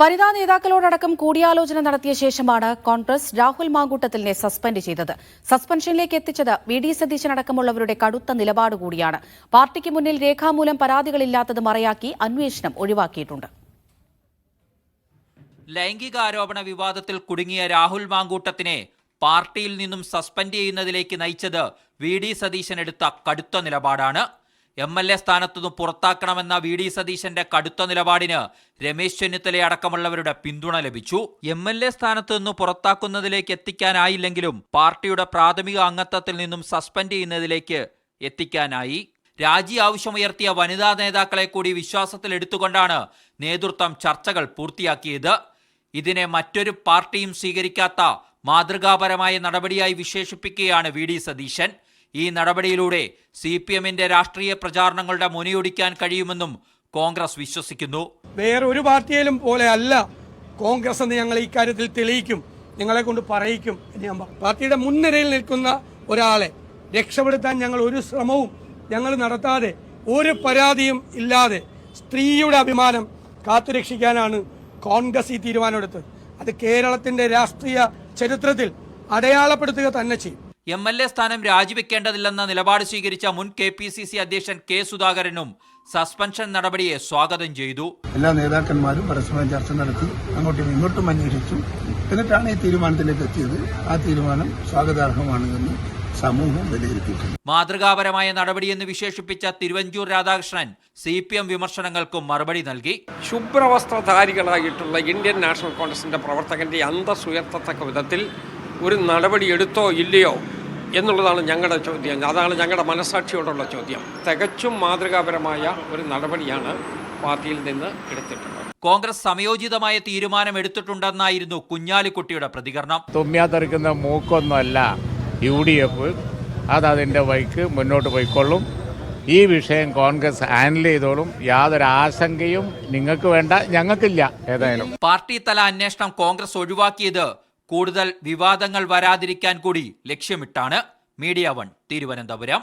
വനിതാ നേതാക്കളോടടക്കം കൂടിയാലോചന നടത്തിയ ശേഷമാണ് കോൺഗ്രസ് രാഹുൽ മാങ്കൂട്ടത്തിലിനെ സസ്പെൻഡ് ചെയ്തത്. സസ്പെൻഷനിലേക്ക് എത്തിച്ചത് വി ഡി സതീശനടക്കമുള്ളവരുടെ കടുത്ത നിലപാട് കൂടിയാണ്. പാർട്ടിക്ക് മുന്നിൽ രേഖാമൂലം പരാതികളില്ലാത്തത് മറയാക്കി അന്വേഷണം ഒഴിവാക്കിയിട്ടുണ്ട്. ലൈംഗികാരോപണ വിവാദത്തിൽ കുടുങ്ങിയ രാഹുൽ മാങ്കൂട്ടത്തിനെ പാർട്ടിയിൽ നിന്നും സസ്പെൻഡ് ചെയ്യുന്നതിലേക്ക് നയിച്ചത് വി ഡി സതീശൻ എടുത്ത കടുത്ത നിലപാടാണ്. എം എൽ എ സ്ഥാനത്തുനിന്ന് പുറത്താക്കണമെന്ന വി ഡി സതീശന്റെ കടുത്ത നിലപാടിന് രമേശ് ചെന്നിത്തല അടക്കമുള്ളവരുടെ പിന്തുണ ലഭിച്ചു. എം എൽ എ സ്ഥാനത്ത് നിന്ന് പുറത്താക്കുന്നതിലേക്ക് എത്തിക്കാനായില്ലെങ്കിലും പാർട്ടിയുടെ പ്രാഥമിക അംഗത്വത്തിൽ നിന്നും സസ്പെൻഡ് ചെയ്യുന്നതിലേക്ക് എത്തിക്കാനായി. രാജി ആവശ്യമുയർത്തിയ വനിതാ നേതാക്കളെ കൂടി വിശ്വാസത്തിൽ എടുത്തുകൊണ്ടാണ് നേതൃത്വം ചർച്ചകൾ പൂർത്തിയാക്കിയത്. ഇതിനെ മറ്റൊരു പാർട്ടിയും സ്വീകരിക്കാത്ത മാതൃകാപരമായ നടപടിയായി വിശേഷിപ്പിക്കുകയാണ് വി ഡി സതീശൻ. ഈ നടപടിയിലൂടെ സി പി എമ്മിന്റെ രാഷ്ട്രീയ പ്രചാരണങ്ങളുടെ മുനയൊടിക്കാൻ കഴിയുമെന്നും കോൺഗ്രസ് വിശ്വസിക്കുന്നു. വേറൊരു പാർട്ടിയിലും പോലെ അല്ല കോൺഗ്രസ് എന്ന് ഞങ്ങൾ ഇക്കാര്യത്തിൽ തെളിയിക്കും നിങ്ങളെ കൊണ്ട് പറയിക്കും പാർട്ടിയുടെ മുൻനിരയിൽ നിൽക്കുന്ന ഒരാളെ രക്ഷപ്പെടുത്താൻ ഞങ്ങൾ ഒരു ശ്രമവും ഞങ്ങൾ നടത്താതെ ഒരു പരാതിയും ഇല്ലാതെ സ്ത്രീയുടെ അഭിമാനം കാത്തുരക്ഷിക്കാനാണ് കോൺഗ്രസ് ഈ തീരുമാനമെടുത്തത്. അത് കേരളത്തിന്റെ രാഷ്ട്രീയ ചരിത്രത്തിൽ അടയാളപ്പെടുത്തുക തന്നെ ചെയ്യും. എം എൽ എ സ്ഥാനം രാജിവെക്കേണ്ടതില്ലെന്ന നിലപാട് സ്വീകരിച്ച മുൻ കെ പി സി സി അധ്യക്ഷൻ കെ സുധാകരനും സസ്പെൻഷൻ നടപടിയെ സ്വാഗതം ചെയ്തു. എല്ലാ നേതാക്കന്മാരും പരസ്പരം ചർച്ച നടത്തി അങ്ങോട്ടും ഇങ്ങോട്ടും അന്വേഷിച്ചു. എന്നിട്ടാണ് ഈ തീരുമാനത്തിലേക്ക് എത്തിയത്. ആ തീരുമാനം സ്വാഗതാർഹമാണ് എന്ന് സമൂഹം വിലയിരുത്തിയിട്ടുണ്ട്. മാതൃകാപരമായ നടപടിയെന്ന് വിശേഷിപ്പിച്ച Thiruvanchoor Radhakrishnan C P M വിമർശനങ്ങൾക്കും മറുപടി നൽകി. ശുഭ്രവസ്ത്രധാരികളായിട്ടുള്ള ഇന്ത്യൻ നാഷണൽ കോൺഗ്രസിന്റെ പ്രവർത്തകന്റെ അന്തസ് ഉയർത്തത്തക്ക വിധത്തിൽ ഒരു നടപടി എടുത്തോ ഇല്ലയോ എന്നുള്ളതാണ് ഞങ്ങളുടെ ചോദ്യം. അതാണ് ഞങ്ങളുടെ മനസാക്ഷിയോടുള്ള ചോദ്യം. തികച്ചും മാതൃകാപരമായ ഒരു നടപടിയാണ് പാർട്ടിയിൽ നിന്ന് എടുത്തിട്ടുള്ളത്. കോൺഗ്രസ് സമയോചിതമായ തീരുമാനം എടുത്തിട്ടുണ്ടെന്നായിരുന്നു കുഞ്ഞാലിക്കുട്ടിയുടെ പ്രതികരണം. തുമ്മിയാത്തെറിക്കുന്ന മൂക്കൊന്നുമല്ല യു ഡി എഫ്. അത് അതിന്റെ വഴിക്ക് മുന്നോട്ട് പോയിക്കൊള്ളും. ഈ വിഷയം കോൺഗ്രസ് ഹാൻഡിൽ ചെയ്തോളും. യാതൊരു ആശങ്കയും നിങ്ങൾക്ക് വേണ്ട ഞങ്ങൾക്കില്ല ഏതായാലും. പാർട്ടി തല അന്വേഷണം കോൺഗ്രസ് ഒഴിവാക്കിയത് കൂടുതൽ വിവാദങ്ങൾ വരാതിരിക്കാൻ കൂടി ലക്ഷ്യമിട്ടാണ് മീഡിയ വൺ തിരുവനന്തപുരം.